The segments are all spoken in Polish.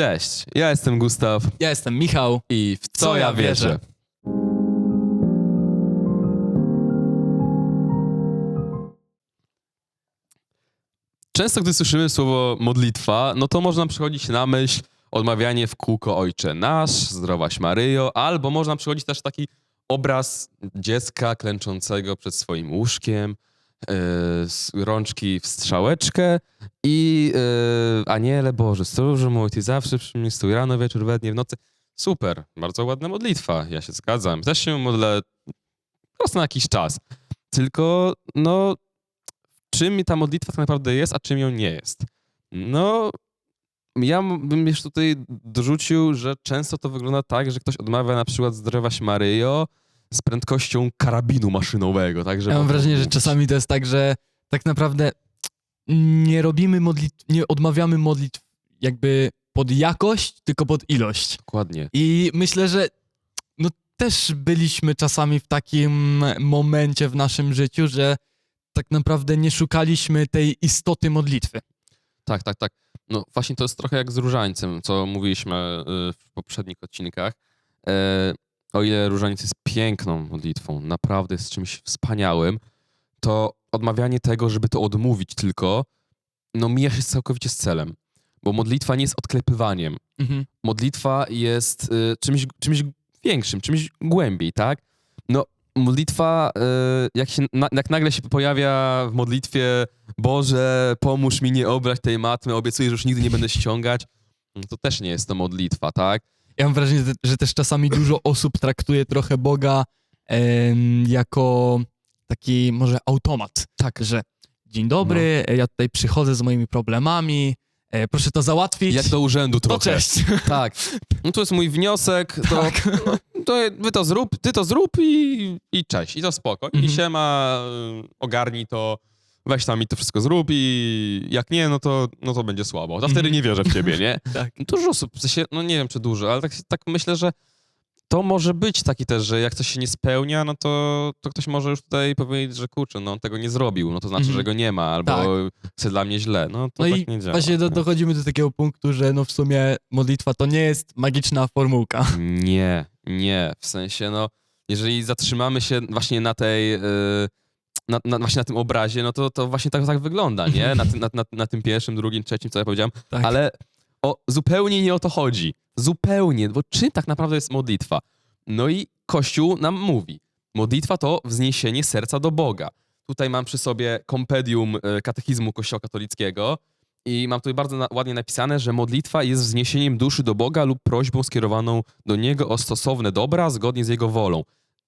Cześć, ja jestem Gustaw Ja jestem Michał. i w co, ja wierzę. Często, gdy słyszymy słowo modlitwa, no to można przychodzić na myśl odmawianie w kółko Ojcze Nasz, Zdrowaś Maryjo, albo można przychodzić też taki obraz dziecka klęczącego przed swoim łóżkiem, z rączki w strzałeczkę i yy, aniele Boże, stróżu mój, Ty zawsze przy mnie stój rano, wieczór, we dnie, w nocy. Super, bardzo ładna modlitwa, ja się zgadzam. Też się modlę raz na jakiś czas. Tylko, no, czym ta modlitwa tak naprawdę jest, a czym ją nie jest? No, ja bym jeszcze tutaj dorzucił, że często to wygląda tak, że ktoś odmawia na przykład zdrowaś Maryjo z prędkością karabinu maszynowego, tak? Że Ja mam wrażenie, że mówić. czasami to jest tak, że tak naprawdę nie robimy modlitw, nie odmawiamy modlitw jakby pod jakość, tylko pod ilość. Dokładnie. I myślę, że no też byliśmy czasami w takim momencie w naszym życiu, że tak naprawdę nie szukaliśmy tej istoty modlitwy. Tak, tak, tak. No właśnie to jest trochę jak z różańcem, co mówiliśmy y, w poprzednich odcinkach. O ile różaniec jest piękną modlitwą, naprawdę jest czymś wspaniałym, to odmawianie tego, żeby to odmówić tylko, no mija się całkowicie z celem. Bo modlitwa nie jest odklepywaniem. Mhm. Modlitwa jest y, czymś, czymś większym, czymś głębiej, tak? No, modlitwa, y, jak, się, na, jak nagle się pojawia w modlitwie Boże, pomóż mi nie obrać tej matmy, obiecuję, że już nigdy nie będę ściągać, no to też nie jest to modlitwa, tak? Ja mam wrażenie, że- też czasami dużo osób traktuje trochę Boga em, jako taki może automat. Tak. Że dzień dobry, ja tutaj przychodzę z moimi problemami, e, proszę to załatwić. Jak do urzędu to trochę. cześć. Tak. No to jest mój wniosek, to, Tak. no, to wy to zrób, ty to zrób i, i cześć. I to spoko. I Mhm. siema, y, ogarnij to, weź tam i to wszystko zrób i jak nie, no to, no to będzie słabo. To wtedy Mhm. nie wierzę w ciebie, nie? Tak. Dużo osób, w sensie, no nie wiem czy dużo, ale tak, tak myślę, że to może być taki też, że jak coś się nie spełnia, no to, to ktoś może już tutaj powiedzieć, że kurczę, no on tego nie zrobił, no to znaczy, Mhm. że go nie ma, albo Tak. chce dla mnie źle. No to No tak i nie działa. właśnie do, dochodzimy do takiego punktu, że no w sumie modlitwa to nie jest magiczna formułka. Nie, nie. W sensie, no, jeżeli zatrzymamy się właśnie na tej, yy, na, na, właśnie na tym obrazie, no to, to właśnie tak, tak wygląda, nie? Na, tym- na, na, na tym pierwszym, drugim, trzecim, co ja powiedziałem. Tak. Ale o, zupełnie nie o to chodzi. Zupełnie, bo czym tak naprawdę jest modlitwa? No i Kościół nam mówi, modlitwa to wzniesienie serca do Boga. Tutaj mam przy sobie kompedium e, katechizmu Kościoła katolickiego i mam tutaj bardzo na, ładnie napisane, że modlitwa jest wzniesieniem duszy do Boga lub prośbą skierowaną do Niego o stosowne dobra zgodnie z Jego wolą.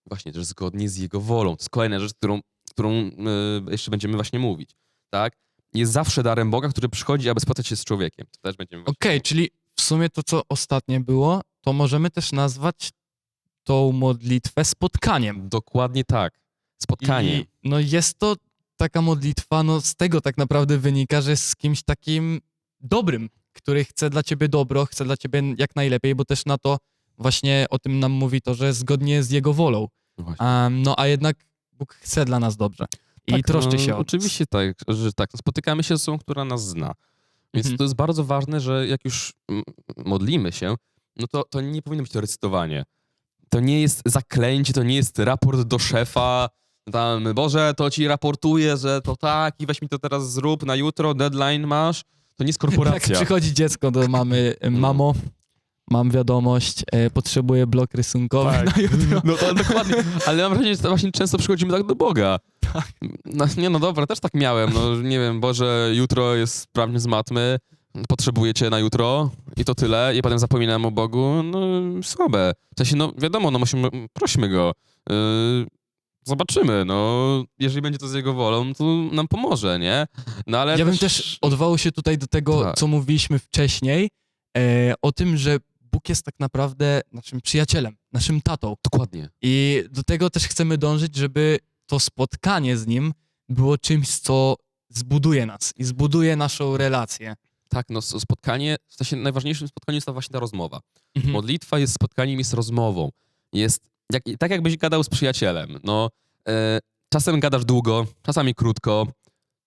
Właśnie, też zgodnie z Jego wolą. To jest kolejna rzecz, którą, którą e, jeszcze będziemy właśnie mówić. Tak? Jest zawsze darem Boga, który przychodzi, aby spotkać się z człowiekiem. To też będziemy Okej, czyli w sumie to, co ostatnie było, to możemy też nazwać tą modlitwę spotkaniem. Dokładnie tak. Spotkanie. I, no jest to taka modlitwa, no z tego tak naprawdę wynika, że jest z kimś takim dobrym, który chce dla ciebie dobro, chce dla ciebie jak najlepiej, bo też na to właśnie o tym nam mówi to, że zgodnie z jego wolą. Um, no a jednak Bóg chce dla nas dobrze i Tak, troszczy no, się o nas. Oczywiście tak, że tak. Spotykamy się z osobą, która nas zna. Więc Mhm. to jest bardzo ważne, że jak już modlimy się, no to, to nie powinno być to recytowanie. To nie jest zaklęcie, to nie jest raport do szefa. Tam, Boże, to ci raportuję, że to tak i weź mi to teraz zrób na jutro, deadline masz. To nie jest Jak korporacja. przychodzi dziecko do mamy, mamo, mam wiadomość, e, potrzebuję blok rysunkowy Tak. na jutro. No to dokładnie. Ale mam wrażenie, że to właśnie często przychodzimy tak do Boga. Tak. No, nie no dobra, też tak miałem. No nie wiem, Boże, jutro jest sprawny z matmy, potrzebuję cię na jutro i to tyle. I potem zapominam o Bogu. No słabe. W sensie, no wiadomo, no musimy, prośmy Go. Yy, zobaczymy, no. Jeżeli będzie to z Jego wolą, to nam pomoże, nie? No ale Ja bym też odwołał się tutaj do tego, Tak. co mówiliśmy wcześniej, e, o tym, że Bóg jest tak naprawdę naszym przyjacielem, naszym tatą. Dokładnie. I do tego też chcemy dążyć, żeby to spotkanie z Nim było czymś, co zbuduje nas i zbuduje naszą relację. Tak, no spotkanie, w sensie najważniejszym spotkaniu jest ta właśnie ta rozmowa. Mhm. Modlitwa jest spotkaniem, jest rozmową. Jest jak, tak, jakbyś gadał z przyjacielem. No, e, czasem gadasz długo, czasami krótko.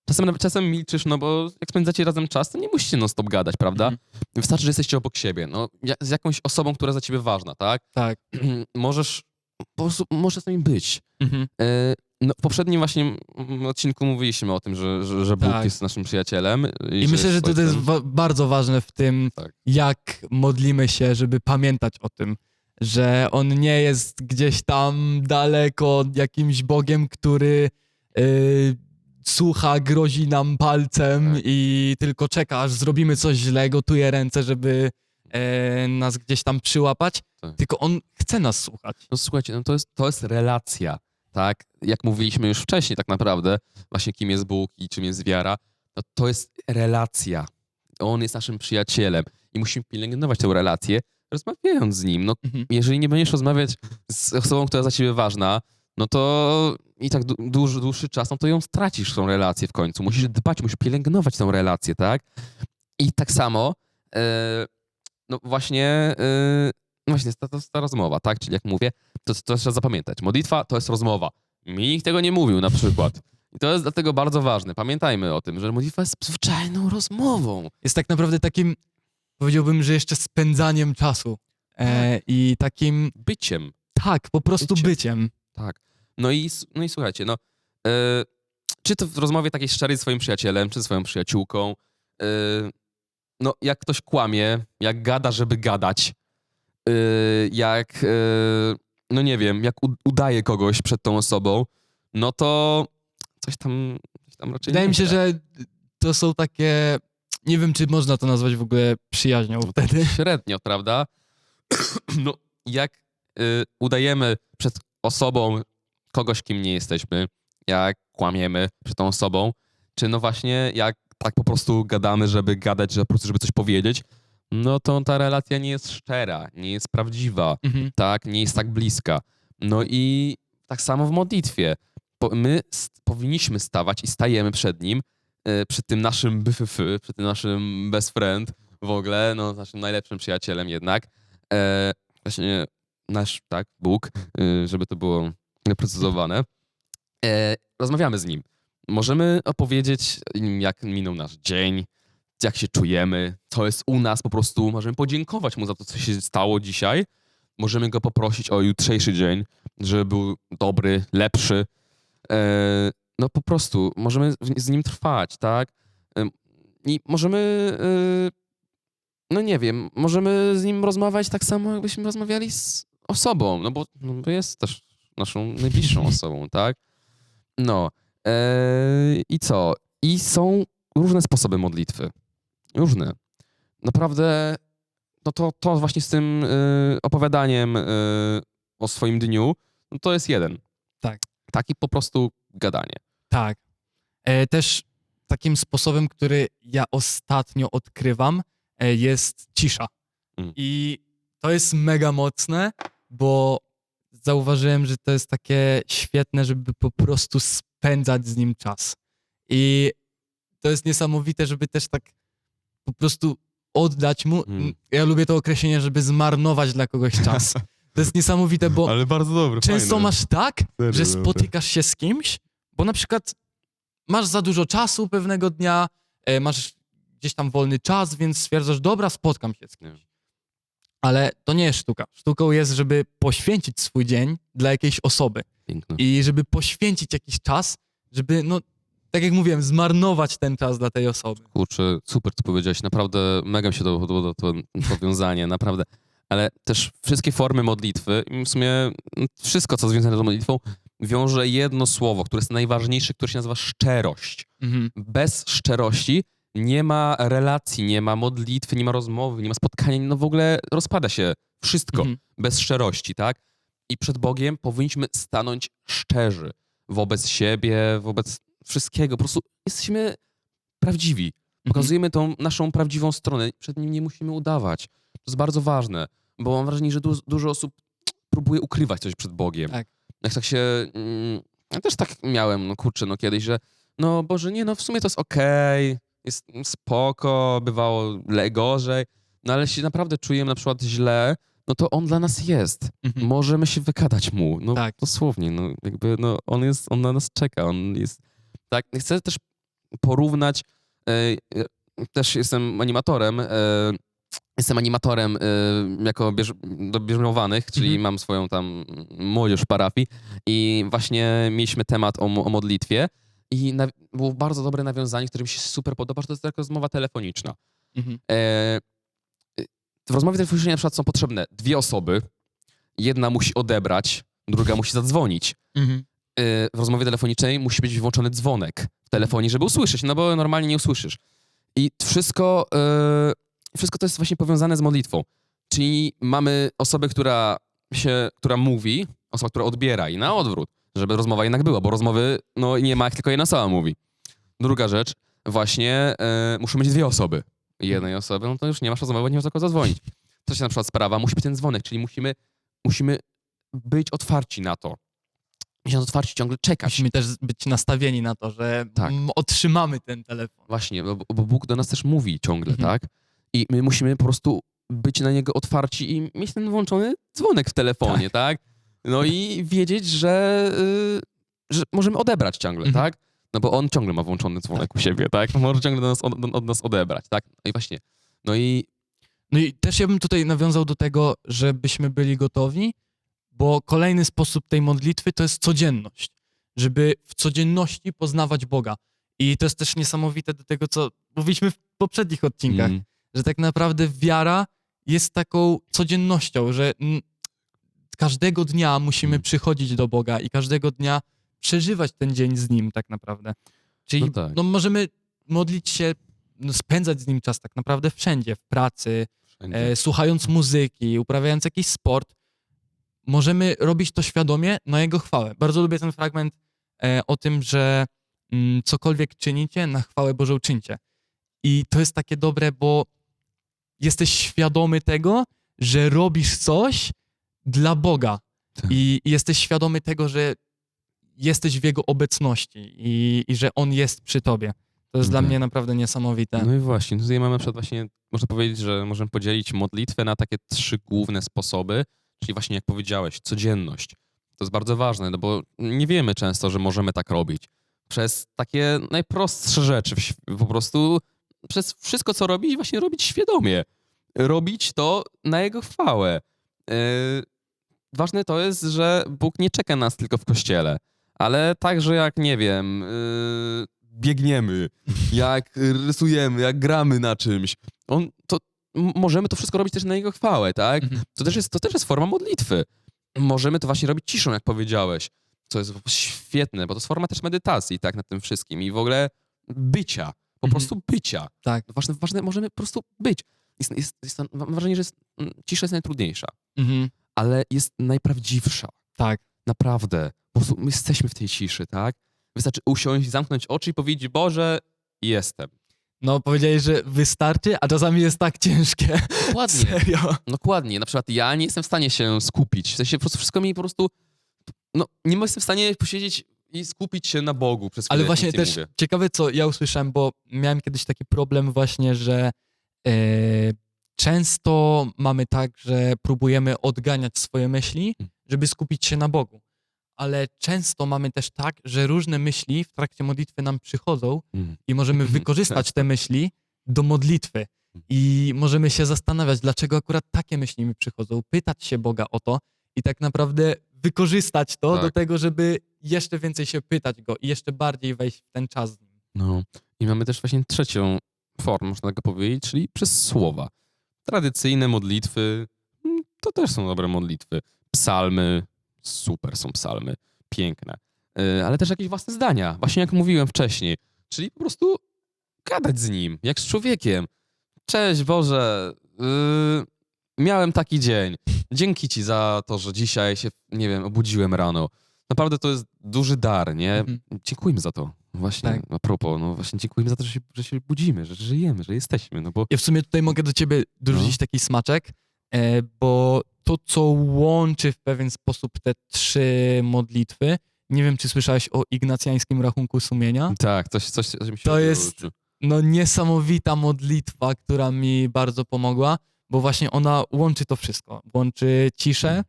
Czasem, czasem milczysz, no bo jak spędzacie razem czas, to nie musicie non-stop gadać, prawda? Mhm. Wystarczy, że jesteście obok siebie, no, ja- z jakąś osobą, która za ciebie ważna, tak? Tak. Możesz, po prostu możesz z nimi być. Mhm. E, No, w poprzednim właśnie mm, odcinku mówiliśmy o tym, że, że, że Bóg Tak. jest naszym przyjacielem. I myślę, że to jest jest wa- bardzo ważne w tym, Tak. jak modlimy się, żeby pamiętać o tym, że On nie jest gdzieś tam daleko jakimś Bogiem, który y, słucha, grozi nam palcem Tak. i tylko czeka, aż zrobimy coś źle, gotuje ręce, żeby e, nas gdzieś tam przyłapać, Tak. tylko On chce nas słuchać. No słuchajcie, no to, jest, to jest relacja, tak? Jak mówiliśmy już wcześniej tak naprawdę, właśnie kim jest Bóg i czym jest wiara, no to jest relacja. On jest naszym przyjacielem i musimy pielęgnować tę relację, rozmawiając z Nim. No, Mhm. jeżeli nie będziesz rozmawiać z osobą, która jest za ciebie ważna, no to i tak dłu- dłuższy, czas, no to ją stracisz, tą relację w końcu. Musisz dbać, musisz pielęgnować tę relację, tak? I tak samo, e, no właśnie, e, no właśnie, to, to jest ta rozmowa, tak? Czyli jak mówię, to, to trzeba zapamiętać. Modlitwa to jest rozmowa. Mi nikt tego nie mówił na przykład. I to jest dlatego bardzo ważne. Pamiętajmy o tym, że modlitwa jest zwyczajną rozmową. Jest tak naprawdę takim, powiedziałbym, że jeszcze spędzaniem czasu e, i takim, Byciem. tak, po prostu Byciem. byciem. Tak. No i, no i słuchajcie, no, e, czy to w rozmowie takiej szczerej z swoim przyjacielem, czy swoją przyjaciółką, e, no jak ktoś kłamie, jak gada, żeby gadać, e, jak, no nie wiem, jak udaje kogoś przed tą osobą, no to coś tam, coś tam raczej Wydaje mi się, że to są takie, nie wiem, czy można to nazwać w ogóle przyjaźnią wtedy. Średnio, prawda? No, jak y, udajemy przed osobą kogoś, kim nie jesteśmy, jak kłamiemy przed tą osobą, czy no właśnie jak tak po prostu gadamy, żeby gadać, że po prostu, żeby coś powiedzieć, no to ta relacja nie jest szczera, nie jest prawdziwa, Mhm. tak, nie jest tak bliska. No i tak samo w modlitwie. My powinniśmy stawać i stajemy przed nim, e, przed tym naszym BFF, przed tym naszym best friend w ogóle, no naszym najlepszym przyjacielem jednak. E, właśnie nasz, tak, Bóg, e, żeby to było precyzowane. E, rozmawiamy z nim. Możemy opowiedzieć im, jak minął nasz dzień, jak się czujemy, co jest u nas po prostu. Możemy podziękować mu za to, co się stało dzisiaj. Możemy go poprosić o jutrzejszy dzień, żeby był dobry, lepszy. E, no po prostu możemy z nim trwać, tak? E, I możemy, e, no nie wiem, możemy z nim rozmawiać tak samo, jakbyśmy rozmawiali z osobą, no bo, no bo jest też naszą najbliższą osobą, tak? No. E, I co? I są różne sposoby modlitwy. Różne. Naprawdę, no to, to właśnie z tym y, opowiadaniem y, o swoim dniu, no to jest jeden. Tak. Taki po prostu gadanie. Tak. E, też takim sposobem, który ja ostatnio odkrywam, e, jest cisza. Mm. I to jest mega mocne, bo zauważyłem, że to jest takie świetne, żeby po prostu spędzać z nim czas. I to jest niesamowite, żeby też tak po prostu oddać mu. Mm. Ja lubię to określenie, żeby zmarnować dla kogoś czas. To jest niesamowite, bo Ale bardzo dobre, często masz tak, Serio że spotykasz się z kimś, bo na przykład masz za dużo czasu pewnego dnia, e, masz gdzieś tam wolny czas, więc stwierdzasz, dobra, spotkam się z kimś. Ale to nie jest sztuka. Sztuką jest, żeby poświęcić swój dzień dla jakiejś osoby Piękne. i żeby poświęcić jakiś czas, żeby, no, tak jak mówiłem, zmarnować ten czas dla tej osoby. Kurczę, super co powiedziałeś, naprawdę mega mi się to podoba to powiązanie, naprawdę. Ale też wszystkie formy modlitwy, i w sumie wszystko, co związane z modlitwą, wiąże jedno słowo, które jest najważniejsze, które się nazywa szczerość. Mhm. Bez szczerości nie ma relacji, nie ma modlitwy, nie ma rozmowy, nie ma spotkania, no w ogóle rozpada się wszystko Mhm. bez szczerości, tak? I przed Bogiem powinniśmy stanąć szczerzy wobec siebie, wobec wszystkiego. Po prostu jesteśmy prawdziwi. Mhm. Pokazujemy tą naszą prawdziwą stronę. Przed nim nie musimy udawać. To jest bardzo ważne, bo mam wrażenie, że du- dużo osób próbuje ukrywać coś przed Bogiem. Tak. Jak tak się... Mm, ja też tak miałem, no kurczę, no kiedyś, że no Boże, nie, no w sumie to jest okej, jest spoko, bywało gorzej, no ale jeśli naprawdę czujemy na przykład źle, no to On dla nas jest. Mhm. Możemy się wykadać Mu. No Tak. dosłownie, no jakby, no on jest, on na nas czeka, on jest... Tak, chcę też porównać. E, e, też jestem animatorem. E, jestem animatorem jako bierz, do bierzmowanych, czyli Mhm. mam swoją tam młodzież parafii i właśnie mieliśmy temat o, o modlitwie i na, było bardzo dobre nawiązanie, które mi się super podoba, że to jest taka rozmowa telefoniczna. Mhm. E, w rozmowie telefonicznej na przykład są potrzebne dwie osoby, jedna musi odebrać, druga musi zadzwonić. Mhm. E, w rozmowie telefonicznej musi być włączony dzwonek w telefonie, żeby usłyszeć, no bo normalnie nie usłyszysz. I wszystko, e, wszystko to jest właśnie powiązane z modlitwą. Czyli mamy osobę, która się, która mówi, osoba, która odbiera i na odwrót, żeby rozmowa jednak była, bo rozmowy no, nie ma, jak tylko jedna osoba mówi. Druga rzecz, właśnie e, muszą być dwie osoby. Jednej osoby, no to już nie masz rozmowy, bo nie masz do kogo zadzwonić. Trzecia na przykład sprawa, musi być ten dzwonek, czyli musimy, musimy być otwarci na to. Musimy otwarci ciągle czekać. Musimy też być nastawieni na to, że Tak. otrzymamy ten telefon. Właśnie, bo, bo Bóg do nas też mówi ciągle, Mhm. tak? I my musimy po prostu być na niego otwarci i mieć ten włączony dzwonek w telefonie, tak? No i wiedzieć, że, y, że możemy odebrać ciągle, Mhm. tak? No bo on ciągle ma włączony dzwonek u siebie, tak? Może ciągle do nas, od, od nas odebrać, tak? No i właśnie. No i No i też ja bym tutaj nawiązał do tego, żebyśmy byli gotowi, bo kolejny sposób tej modlitwy to jest codzienność. Żeby w codzienności poznawać Boga. I to jest też niesamowite do tego, co mówiliśmy w poprzednich odcinkach, Mm, że tak naprawdę wiara jest taką codziennością, że każdego dnia musimy Mm. przychodzić do Boga i każdego dnia przeżywać ten dzień z Nim tak naprawdę. Czyli No tak. no możemy modlić się, no spędzać z Nim czas tak naprawdę wszędzie, w pracy, wszędzie. e, słuchając muzyki, uprawiając jakiś sport, możemy robić to świadomie na Jego chwałę. Bardzo lubię ten fragment e, o tym, że mm, cokolwiek czynicie, na chwałę Bożą czyńcie. I to jest takie dobre, bo jesteś świadomy tego, że robisz coś dla Boga. Tak. I, I jesteś świadomy tego, że jesteś w Jego obecności i, i że On jest przy tobie. To jest dla Tak. mnie naprawdę niesamowite. No i właśnie, tutaj mamy na przykład właśnie, można powiedzieć, że możemy podzielić modlitwę na takie trzy główne sposoby, czyli właśnie jak powiedziałeś, codzienność. To jest bardzo ważne, no bo nie wiemy często, że możemy tak robić. Przez takie najprostsze rzeczy, po prostu przez wszystko, co robić, właśnie robić świadomie. Robić to na jego chwałę. Ważne to jest, że Bóg nie czeka nas tylko w kościele, ale także jak, nie wiem, yy, biegniemy, jak rysujemy, jak gramy na czymś. On, to, możemy to wszystko robić też na jego chwałę, tak? Mhm. To też, jest, to też jest forma modlitwy. Możemy to właśnie robić ciszą, jak powiedziałeś, co jest świetne, bo to jest forma też medytacji, tak, nad tym wszystkim i w ogóle bycia, po Mhm. prostu bycia. Tak. Ważne, ważne, możemy po prostu być. Jest, jest, jest, mam wrażenie, że jest, mm, cisza jest najtrudniejsza, Mhm. Ale jest najprawdziwsza. Tak. Naprawdę. Po prostu my jesteśmy w tej ciszy, tak? Wystarczy usiąść, zamknąć oczy i powiedzieć, Boże, jestem. No, powiedziałeś, że wystarczy, a czasami jest tak ciężkie. Dokładnie. Serio. Dokładnie. Na przykład ja nie jestem w stanie się skupić. W sensie po prostu wszystko mi po prostu... No, nie jestem w stanie posiedzieć i skupić się na Bogu przez chwilę, Ale właśnie też mówię. ciekawe, co ja usłyszałem, bo miałem kiedyś taki problem właśnie, że e, często mamy tak, że próbujemy odganiać swoje myśli, Mm. żeby skupić się na Bogu. Ale często mamy też tak, że różne myśli w trakcie modlitwy nam przychodzą Mm. i możemy Mhm, wykorzystać te myśli do modlitwy. I możemy się zastanawiać, dlaczego akurat takie myśli mi przychodzą, pytać się Boga o to i tak naprawdę wykorzystać to Tak. do tego, żeby jeszcze więcej się pytać Go i jeszcze bardziej wejść w ten czas z Nim. No. I mamy też właśnie trzecią formę, można tak powiedzieć, czyli przez słowa. Tradycyjne modlitwy, mm, to też są dobre modlitwy. Psalmy, super są psalmy, piękne. Yy, ale też jakieś własne zdania, właśnie jak mówiłem wcześniej. Czyli po prostu gadać z nim, jak z człowiekiem. Cześć Boże, yy, miałem taki dzień. Dzięki ci za to, że dzisiaj się, nie wiem, obudziłem rano. Naprawdę to jest duży dar, nie? Mhm. Dziękujmy za to. Właśnie, Tak. a propos, no właśnie dziękujemy za to, że się, że się budzimy, że żyjemy, że jesteśmy, no bo Ja w sumie tutaj mogę do ciebie dorzucić No. taki smaczek, e, bo to, co łączy w pewien sposób te trzy modlitwy, nie wiem, czy słyszałeś o ignacjańskim rachunku sumienia? tak, coś, coś, coś mi się To jest- no niesamowita modlitwa, która mi bardzo pomogła, bo właśnie ona łączy to wszystko. Łączy ciszę,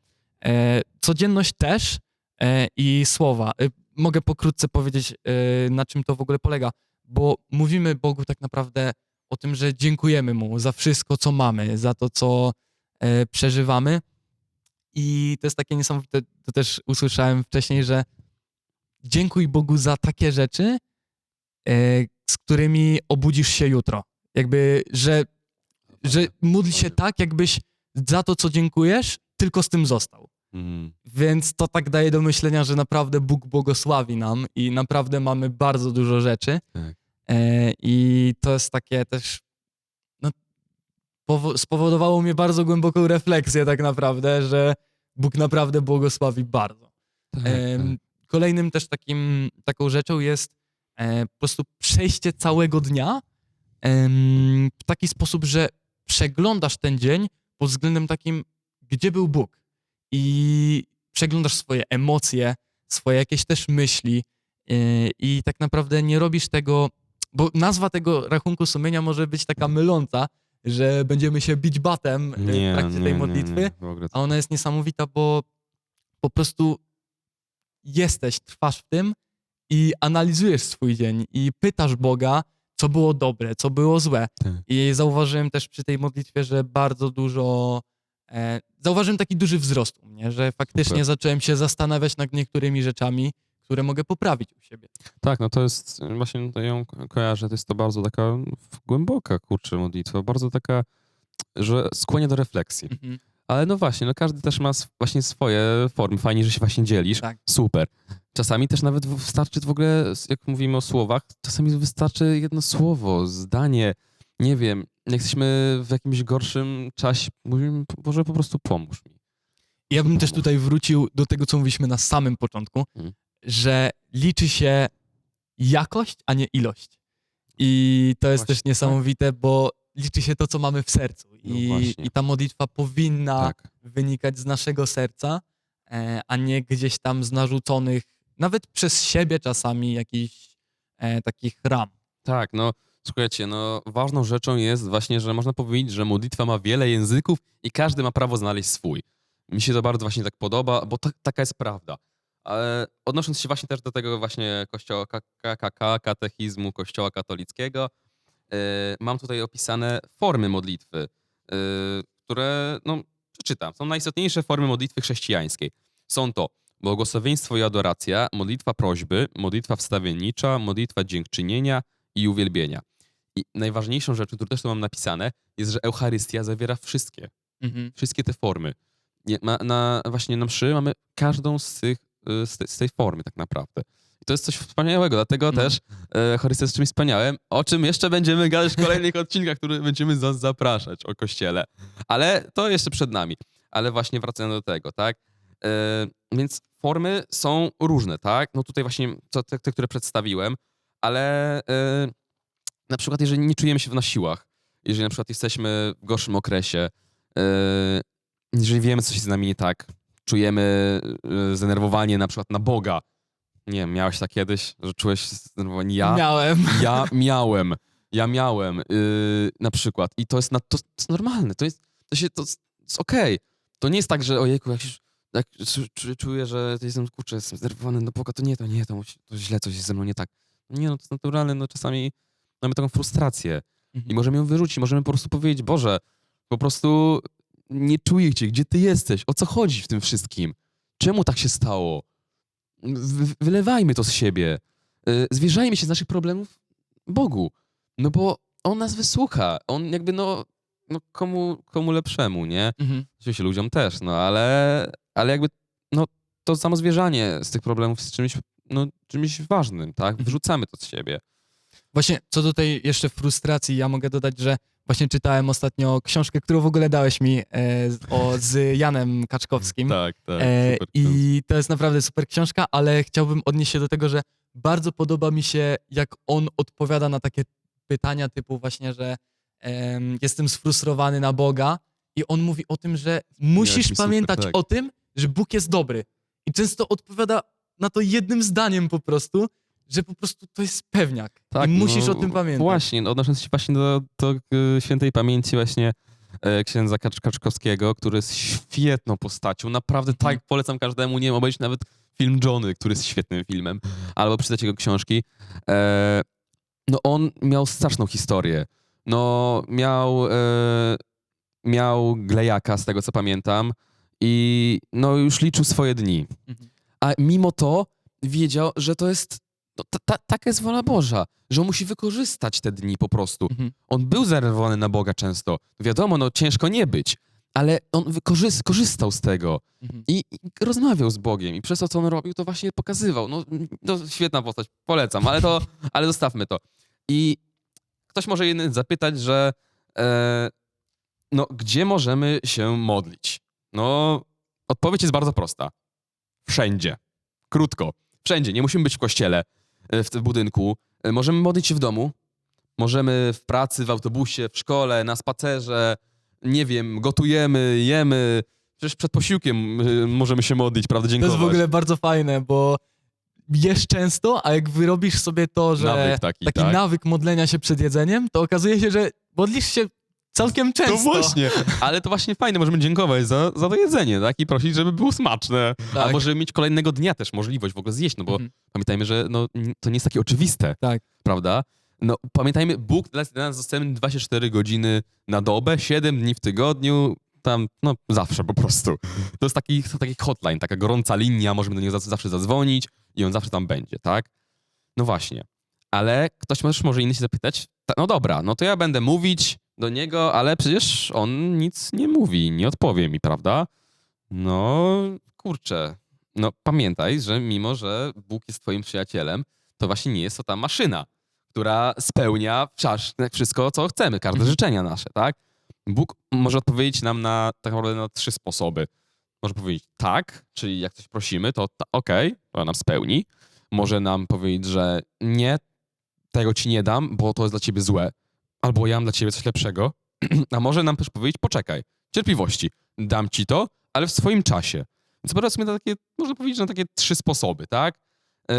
e, codzienność też i słowa. E, mogę pokrótce powiedzieć, e, na czym to w ogóle polega, bo mówimy Bogu tak naprawdę o tym, że dziękujemy Mu za wszystko, co mamy, za to, co e, przeżywamy. I to jest takie niesamowite, to też usłyszałem wcześniej, że dziękuj Bogu za takie rzeczy, e, z którymi obudzisz się jutro. Jakby, że, że módl się tak, jakbyś za to, co dziękujesz, tylko z tym został. Mm. Więc to tak daje do myślenia, że naprawdę Bóg błogosławi nam i naprawdę mamy bardzo dużo rzeczy. Tak. E, I to jest takie też. No, powo- spowodowało mnie bardzo głęboką refleksję, tak naprawdę, że Bóg naprawdę błogosławi bardzo. Tak, Em, Kolejnym też takim, taką rzeczą jest e, po prostu przejście całego dnia w taki sposób, że przeglądasz ten dzień pod względem takim, gdzie był Bóg. I przeglądasz swoje emocje, swoje jakieś też myśli e, i tak naprawdę nie robisz tego, bo nazwa tego rachunku sumienia może być taka myląca, że będziemy się bić batem e, Nie, w trakcie nie, tej modlitwy, nie, a ona jest niesamowita, bo po prostu jesteś, trwasz w tym i analizujesz swój dzień i pytasz Boga, co było dobre, co było złe. Tak. I zauważyłem też przy tej modlitwie, że bardzo dużo. E, zauważyłem taki duży wzrost u mnie, że faktycznie Super. zacząłem się zastanawiać nad niektórymi rzeczami, które mogę poprawić u siebie. Tak, no to jest, właśnie to ją ko- kojarzę, to jest to bardzo taka głęboka, kurczę, modlitwa, bardzo taka, że skłania do refleksji. Mhm. Ale no właśnie, no każdy też ma właśnie swoje formy, fajnie, że się właśnie dzielisz, Tak. super. Czasami też nawet wystarczy w ogóle, jak mówimy o słowach, czasami wystarczy jedno słowo, zdanie, nie wiem, jesteśmy w jakimś gorszym czasie, mówimy, Boże, po prostu pomóż mi. Ja bym też tutaj wrócił do tego, co mówiliśmy na samym początku, Mhm. że liczy się jakość, a nie ilość. I to jest Właśnie, też niesamowite, bo liczy się to, co mamy w sercu. No I, i ta modlitwa powinna Tak, wynikać z naszego serca, e, a nie gdzieś tam z narzuconych, nawet przez siebie czasami, jakichś e, takich ram. tak, no słuchajcie, no ważną rzeczą jest właśnie, że można powiedzieć, że modlitwa ma wiele języków i każdy ma prawo znaleźć swój. Mi się to bardzo właśnie tak podoba, bo ta, taka jest prawda. Ale odnosząc się właśnie też do tego właśnie kościoła KKK, katechizmu kościoła katolickiego, yy, mam tutaj opisane formy modlitwy, yy, które, no przeczytam, są najistotniejsze formy modlitwy chrześcijańskiej. Są to błogosławieństwo i adoracja, modlitwa prośby, modlitwa wstawiennicza, modlitwa dziękczynienia i uwielbienia. I najważniejszą rzeczą, którą też tu mam napisane, jest, że Eucharystia zawiera wszystkie Mhm. wszystkie te formy. Nie, ma, na, właśnie na mszy mamy każdą z, tych, y, z, te, z tej formy tak naprawdę. I to jest coś wspaniałego, dlatego No. też e, Eucharystia jest czymś wspaniałym, o czym jeszcze będziemy gadać w kolejnych odcinkach, które będziemy za, zapraszać o Kościele. Ale to jeszcze przed nami. Ale właśnie wracając do tego, tak? E, więc formy są różne, tak? No tutaj właśnie to, te, te które przedstawiłem, ale e, na przykład jeżeli nie czujemy się na siłach, jeżeli na przykład jesteśmy w gorszym okresie, e, jeżeli wiemy, co się z nami nie tak, czujemy e, zdenerwowanie na przykład na Boga. Nie wiem, miałeś tak kiedyś, że czułeś zdenerwowanie? Ja, Miałem. ja miałem. Ja miałem yy, na przykład. I to jest, na, to, to jest normalne. To jest, to się, to, jest- okej. To nie jest tak, że ojejku, jak, się, jak czu- czu- czuję, że jestem, kurczę, jestem zdenerwowany na Boga, to nie, to nie, to, to źle coś jest ze mną nie tak. Nie, no to jest naturalne, no czasami mamy taką frustrację i Mhm. możemy ją wyrzucić, możemy po prostu powiedzieć, Boże, po prostu nie czuję cię, gdzie ty jesteś, o co chodzi w tym wszystkim, czemu tak się stało, wylewajmy to z siebie, Y, zwierzajmy się z naszych problemów Bogu, no bo On nas wysłucha, On jakby no, no komu, komu lepszemu, nie? Mhm. Oczywiście ludziom też, no ale, ale jakby no to samo zwierzanie z tych problemów jest czymś, no, czymś ważnym, tak? Mhm. Wyrzucamy to z siebie. Właśnie co do tej jeszcze frustracji, ja mogę dodać, że właśnie czytałem ostatnio książkę, którą w ogóle dałeś mi e, z- o, z Janem Kaczkowskim. Tak, tak. E, I to jest naprawdę super książka, ale chciałbym odnieść się do tego, że bardzo podoba mi się, jak on odpowiada na takie pytania typu właśnie, że em, jestem sfrustrowany na Boga i on mówi o tym, że musisz super, pamiętać tak. o tym, że Bóg jest dobry. I często odpowiada na to jednym zdaniem po prostu, że po prostu to jest pewniak. I musisz no, o tym pamiętać. Właśnie, no, odnosząc się właśnie do, do e, świętej pamięci właśnie e, księdza Kacz Kaczkowskiego, który jest świetną postacią. Naprawdę Mhm. tak polecam każdemu, nie wiem, obejrzeć nawet film Johnny, który jest świetnym filmem, albo przeczytać jego książki. E, no on miał straszną historię. No miał, e, miał glejaka, z tego co pamiętam, i no już liczył swoje dni. Mhm. A mimo to wiedział, że to jest, no, ta, ta, taka jest wola Boża, że on musi wykorzystać te dni po prostu. Mhm. On był zareagowany na Boga często. Wiadomo, no ciężko nie być, ale on wykorzys- korzystał z tego Mhm. i, i rozmawiał z Bogiem i przez to, co on robił, to właśnie pokazywał. No, to świetna postać, polecam, ale to, ale zostawmy to. I ktoś może jeden zapytać, że e, no, gdzie możemy się modlić? No, odpowiedź jest bardzo prosta. Wszędzie. Krótko. Wszędzie. Nie musimy być w kościele, w tym budynku. E, Możemy modlić się w domu. Możemy w pracy, w autobusie, w szkole, na spacerze. Nie wiem, gotujemy, jemy. Przecież przed posiłkiem y, możemy się modlić, prawda? To jest w ogóle bardzo fajne, bo jesz często, a jak wyrobisz sobie to, że Nawyk taki, taki tak? nawyk modlenia się przed jedzeniem, to okazuje się, że modlisz się całkiem często. To właśnie. Ale to właśnie fajne, możemy dziękować za, za to jedzenie, tak? I prosić, żeby było smaczne. Tak. Albo żeby mieć kolejnego dnia też możliwość w ogóle zjeść, no bo Mhm. pamiętajmy, że no, to nie jest takie oczywiste, Tak. prawda? No pamiętajmy, Bóg dla nas dostępny 24 godziny na dobę, 7 dni w tygodniu, tam, no zawsze po prostu. To jest taki, to taki hotline, taka gorąca linia, możemy do niego za- zawsze zadzwonić i on zawsze tam będzie, tak? No właśnie. Ale ktoś też może inny się zapytać, "Ta- no dobra, no to ja będę mówić do niego, ale przecież on nic nie mówi, nie odpowie mi, prawda? No, kurczę. No pamiętaj, że mimo, że Bóg jest twoim przyjacielem, to właśnie nie jest to ta maszyna, która spełnia wszystko, co chcemy, każde Mhm. życzenia nasze, tak? Bóg może odpowiedzieć nam na tak naprawdę na trzy sposoby. Może powiedzieć tak, czyli jak coś prosimy, to ta, okej, to nam spełni. Może nam powiedzieć, że nie, tego ci nie dam, bo to jest dla ciebie złe. Albo ja mam dla ciebie coś lepszego. A może nam też powiedzieć, poczekaj, cierpliwości, dam ci to, ale w swoim czasie. Więc po prostu takie, można powiedzieć, na takie trzy sposoby, tak? Yy,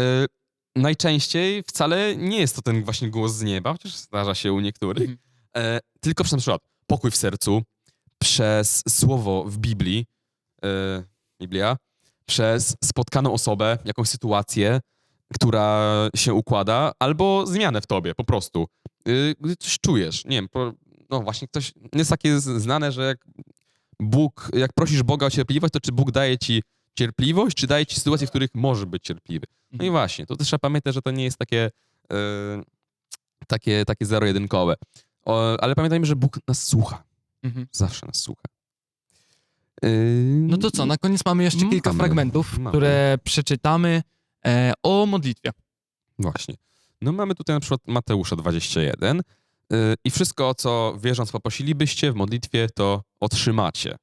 najczęściej wcale nie jest to ten właśnie głos z nieba, chociaż zdarza się u niektórych, Mhm. e, tylko przez na przykład pokój w sercu, przez słowo w Biblii, e, Biblia, przez spotkaną osobę, jakąś sytuację, która się układa, albo zmianę w tobie po prostu. Y, Gdy coś czujesz, nie wiem, no właśnie ktoś, jest takie znane, że jak Bóg, jak prosisz Boga o cierpliwość, to czy Bóg daje ci cierpliwość, czy daje ci sytuacje, w których możesz być cierpliwy. No i Mhm. właśnie, to też trzeba pamiętać, że to nie jest takie, e, takie, takie zero-jedynkowe. Ale pamiętajmy, że Bóg nas słucha. Mhm. Zawsze nas słucha. Yy, No to co, na koniec mamy jeszcze kilka Mamy, fragmentów, mamy. które przeczytamy e, o modlitwie. Właśnie. No mamy tutaj na przykład Mateusza 21 yy, i wszystko, o co wierząc poprosilibyście w modlitwie, to otrzymacie.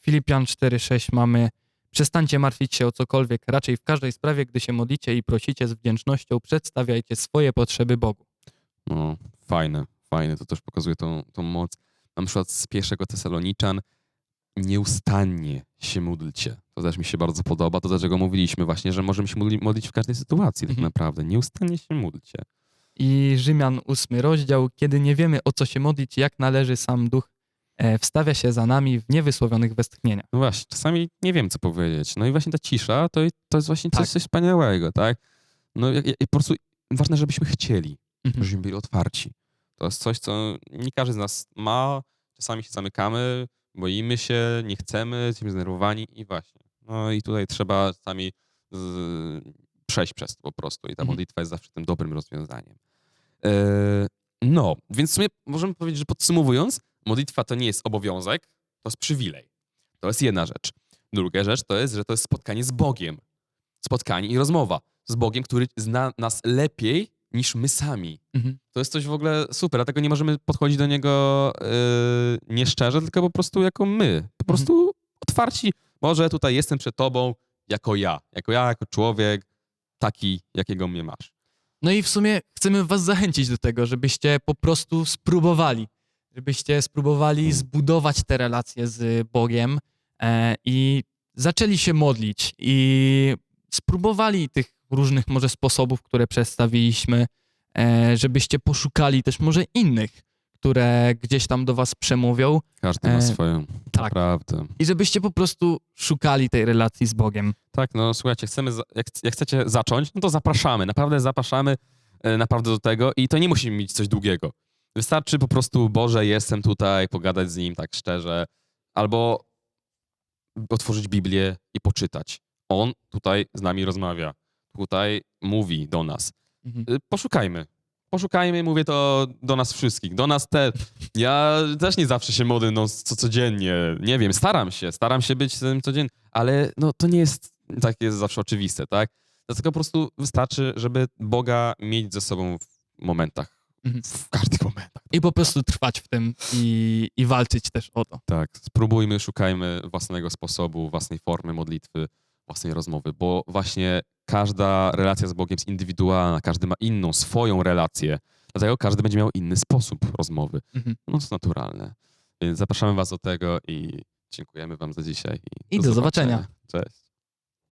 Filipian 4:6 mamy Przestańcie martwić się o cokolwiek, raczej w każdej sprawie, gdy się modlicie i prosicie z wdzięcznością, przedstawiajcie swoje potrzeby Bogu. No, fajne, fajne. To też pokazuje tą, tą moc. Na przykład z pierwszego Tesaloniczan nieustannie się módlcie. To też mi się bardzo podoba. To dlaczego mówiliśmy właśnie, że możemy się modli- modlić w każdej sytuacji tak Mhm. naprawdę. Nieustannie się módlcie. I Rzymian 8 rozdział, kiedy nie wiemy o co się modlić, jak należy sam duch, e, wstawia się za nami w niewysłowionych westchnieniach. No właśnie, czasami nie wiem, co powiedzieć. No i właśnie ta cisza to, to jest właśnie coś, Tak. coś wspaniałego, tak? No i, i po prostu ważne, żebyśmy chcieli, Mhm. żebyśmy byli otwarci. To jest coś, co nie każdy z nas ma. Czasami się zamykamy, boimy się, nie chcemy, jesteśmy zdenerwowani i właśnie. No i tutaj trzeba czasami z, przejść przez to po prostu i ta Mhm. modlitwa jest zawsze tym dobrym rozwiązaniem. E, no, więc w sumie możemy powiedzieć, że podsumowując, modlitwa to nie jest obowiązek, to jest przywilej. To jest jedna rzecz. Druga rzecz to jest, że to jest spotkanie z Bogiem. Spotkanie i rozmowa z Bogiem, który zna nas lepiej niż my sami. Mhm. To jest coś w ogóle super, dlatego nie możemy podchodzić do niego yy, nieszczerze, tylko po prostu jako my. Po prostu otwarci. Może tutaj jestem przed tobą jako ja. Jako ja, jako człowiek, taki, jakiego mnie masz. No i w sumie chcemy was zachęcić do tego, żebyście po prostu spróbowali, żebyście spróbowali zbudować te relacje z Bogiem e, i zaczęli się modlić i spróbowali tych różnych może sposobów, które przedstawiliśmy, e, żebyście poszukali też może innych, które gdzieś tam do was przemówią Każdy ma E, swoją. tak. Naprawdę. i żebyście po prostu szukali tej relacji z Bogiem. Tak, no słuchajcie, chcemy, jak, jak chcecie zacząć, no to zapraszamy, naprawdę zapraszamy. e, naprawdę do tego i to nie musi mieć coś długiego. Wystarczy po prostu, Boże, jestem tutaj, pogadać z Nim tak szczerze, albo otworzyć Biblię i poczytać. On tutaj z nami rozmawia, tutaj mówi do nas. Mhm. Y, Poszukajmy. Poszukajmy, mówię to do nas wszystkich, do nas te. Ja też nie zawsze się modlę no, co codziennie. Nie wiem, staram się, staram się być tym codziennie, ale no, to nie jest takie zawsze oczywiste, tak? Dlatego po prostu wystarczy, żeby Boga mieć ze sobą w momentach, Mhm. w każdych momentach. I po prostu trwać w tym i, i walczyć też o to. Tak, spróbujmy, szukajmy własnego sposobu, własnej formy modlitwy, własnej rozmowy, bo właśnie każda relacja z Bogiem jest indywidualna, każdy ma inną, swoją relację, dlatego każdy będzie miał inny sposób rozmowy. Mhm. No to naturalne. Więc zapraszamy Was do tego i dziękujemy Wam za dzisiaj. I do zobaczenia. Cześć.